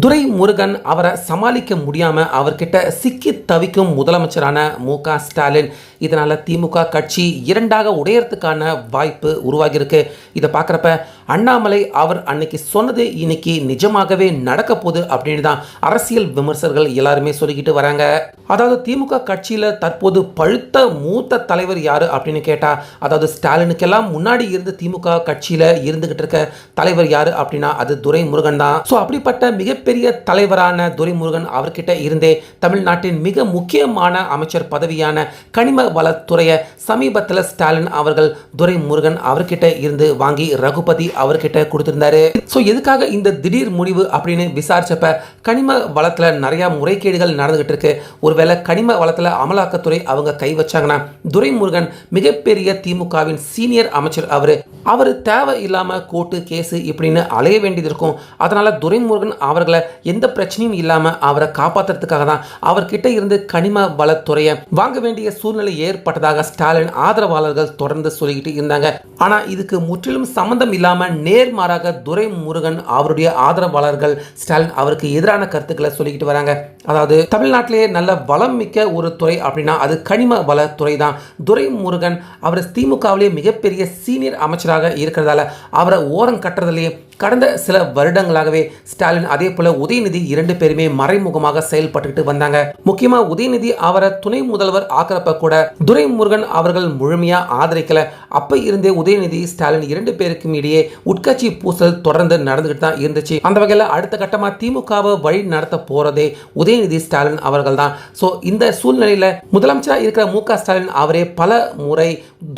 துரை முருகன் அவரை சமாளிக்க முடியாமல் அவர்கிட்ட சிக்கி தவிக்கும் முதலமைச்சரான மு க ஸ்டாலின். இதனால் திமுக கட்சி இரண்டாக உடையறதுக்கான வாய்ப்பு உருவாகியிருக்கு. இதை பார்க்குறப்ப அண்ணாமலை அவர் அன்னைக்கு சொன்னது இன்னைக்கு நிஜமாகவே நடக்க போகுது அப்படின்னு தான் அரசியல் விமர்சகர்கள் எல்லாருமே சொல்லிக்கிட்டு வராங்க. அதாவது திமுக கட்சியில் தற்போது பழுத்த மூத்த தலைவர் யார் அப்படின்னு கேட்டால் அதாவது ஸ்டாலினுக்கெல்லாம் முன்னாடி இருந்து திமுக கட்சியில் இருந்துகிட்டு இருக்க தலைவர் யார் அப்படின்னா அது துரைமுருகன் தான். ஸோ அப்படிப்பட்ட மிகப்பெரிய தலைவரான துரைமுருகன் அவர்கிட்ட இருந்தே தமிழ்நாட்டின் மிக முக்கியமான அமைச்சர் பதவியான கனிம வளத்துறையை சமீபத்தில் ஸ்டாலின் அவர்கள் துரைமுருகன் அவர்கிட்ட இருந்து வாங்கி ரகுபதி அவர்கிட்ட கொடுத்திருந்தாரு. ஸோ எதுக்காக இந்த திடீர் முடிவு அப்படின்னு விசாரிச்சப்ப கனிம வளத்துல நிறைய முறைகேடுகள் நடந்துகிட்டு இருக்கு. ஒருவேளை கனிம வளத்துல அமலாக்கத்துறை அவங்க கை வச்சாங்கன்னா துரைமுருகன் மிகப்பெரிய திமுகவின் சீனியர் அமைச்சர் அவரு. அவர் தேவை இல்லாம கோர்ட்டு கேஸு இப்படின்னு அலைய வேண்டியது இருக்கும். அதனால துரைமுருகன் அவர்களை எந்த பிரச்சனையும் இல்லாம அவரை காப்பாத்துறதுக்காக தான் அவர்கிட்ட இருந்து கனிம வளத்துறையை வாங்க வேண்டிய சூழ்நிலை ஏற்பட்டதாக ஸ்டாலின் ஆதரவாளர்கள் தொடர்ந்து சொல்லிக்கிட்டு இருந்தாங்க. ஆனா இதுக்கு முற்றிலும் சம்பந்தம் இல்லாம நேர்மாறாக துரைமுருகன் அவருடைய ஆதரவாளர்கள் ஸ்டாலின் அவருக்கு எதிரான கருத்துக்களை சொல்லிக்கிட்டு வராங்க. அதாவது தமிழ்நாட்டிலேயே நல்ல வளம் மிக்க ஒரு துறை அப்படின்னா அது கனிம வளத்துறை தான் துரைமுருகன் அவர் திமுகவிலேயே மிகப்பெரிய சீனியர் அமைச்சராக இருக்கிறதால அவரை ஓரம் கட்டுறதுலேயே கடந்த சில வருடங்களாகவே ஸ்டாலின் அதே போல உதயநிதி இரண்டு பேருமே மறைமுகமாக செயல்பட்டுக்கிட்டு வந்தாங்க. முக்கியமா உதயநிதி அவரை துணை முதல்வர் ஆக்கிறப்ப கூட துரைமுருகன் அவர்கள் முழுமையா ஆதரிக்கல. அப்ப இருந்தே உதயநிதி ஸ்டாலின் இரண்டு பேருக்கும் இடையே உட்கட்சி பூசல் தொடர்ந்து நடந்துகிட்டு தான் இருந்துச்சு. அந்த வகையில் அடுத்த கட்டமாக திமுகவை வழி நடத்த போறதே உதயநிதி ஸ்டாலின் அவர்கள் தான் ஸோ இந்த சூழ்நிலையில் முதலமைச்சராக இருக்கிற மு ஸ்டாலின் அவரே பல முறை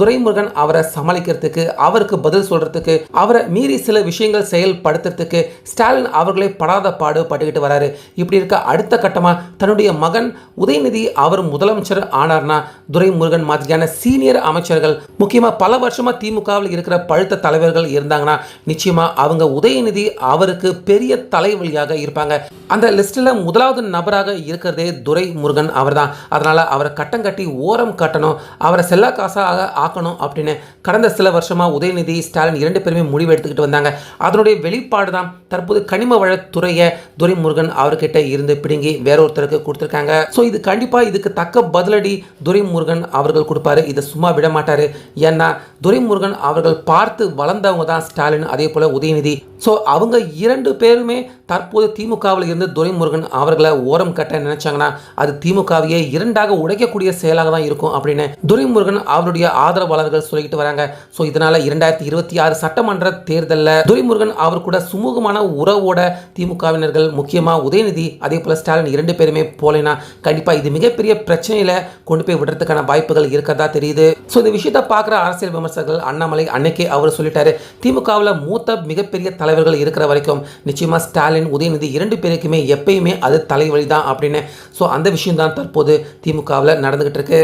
துரைமுருகன் அவரை சமாளிக்கிறதுக்கு அவருக்கு பதில் சொல்றதுக்கு அவரை மீறி சில விஷயங்கள் செயல்படுத்துறதுக்கு ஸ்டாலின் அவர்களே படாத பாடு பட்டுக்கிட்டு வராரு. இப்படி இருக்க அடுத்த கட்டமாக தன்னுடைய மகன் உதயநிதி அவர் முதலமைச்சர் ஆனார்னா துரைமுருகன் மாதிரியான சீனியர் அமைச்சர்கள் முக்கியமாக பல வருஷமாக திமுகவில் இருக்கிற பழுத்த தலைவர்கள் இருந்தாங்க. இருந்தாங்கன்னா நிச்சயமா அவங்க உதயநிதி அவருக்கு பெரிய தலைவலியாக இருப்பாங்க. அந்த லிஸ்ட்ல முதலாவது நபராக இருக்கிறதே துரை துரைமுருகன் அவர்தான். அதனால் அவரை கட்டம் கட்டி ஓரம் கட்டணும் அவரை செல்லா காசாக ஆக்கணும் அப்படின்னு கடந்த சில வருஷமாக உதயநிதி ஸ்டாலின் இரண்டு பேருமே முடிவு எடுத்துக்கிட்டு வந்தாங்க. அதனுடைய வெளிப்பாடு தான் தற்போது கனிம வளத்துறையை துரைமுருகன் அவர்கிட்ட இருந்து பிடுங்கி வேற ஒருத்தருக்கு கொடுத்துருக்காங்க. ஸோ இது கண்டிப்பாக இதுக்கு தக்க பதிலடி துரைமுருகன் அவர்கள் கொடுப்பாரு. இதை சும்மா விட மாட்டார். ஏன்னா துரைமுருகன் அவர்கள் பார்த்து வளர்ந்தவங்க தான் ஸ்டாலின் அதே போல உதயநிதி. ஸோ அவங்க இரண்டு பேருமே தற்போது திமுகவில் இருந்து துரைமுருகன் அவர்களை ஓரம் கட்ட நினைச்சாங்கன்னா அது திமுகவையே இரண்டாக உடைக்கக்கூடிய செயலாக தான் இருக்கும் அப்படின்னு துரைமுருகன் அவருடைய ஆதரவாளர்கள் சொல்லிக்கிட்டு வராங்க. ஸோ இதனால இரண்டாயிரத்தி இருபத்தி ஆறு சட்டமன்ற தேர்தலில் துரைமுருகன் அவர் கூட சுமூகமான உறவோட திமுகவினர்கள் முக்கியமாக உதயநிதி அதே போல ஸ்டாலின் இரண்டு பேருமே போலேனா கண்டிப்பாக இது மிகப்பெரிய பிரச்சனையில கொண்டு போய் விடுறதுக்கான வாய்ப்புகள் இருக்கிறதா தெரியுது. ஸோ இந்த விஷயத்தை பார்க்குற அரசியல் விமர்சகர்கள் அண்ணாமலை அன்னைக்கே அவர் சொல்லிட்டாரு திமுகவில் மூத்த மிகப்பெரிய தலைவர்கள் இருக்கிற வரைக்கும் நிச்சயமா ஸ்டாலின் உதயநிதி இரண்டு பேருக்குமே எப்பயுமே அது தலைவலி தான் அப்படின்னு. ஸோ அந்த விஷயம் தான் தற்போது திமுகவில் நடந்துகிட்டு இருக்கு.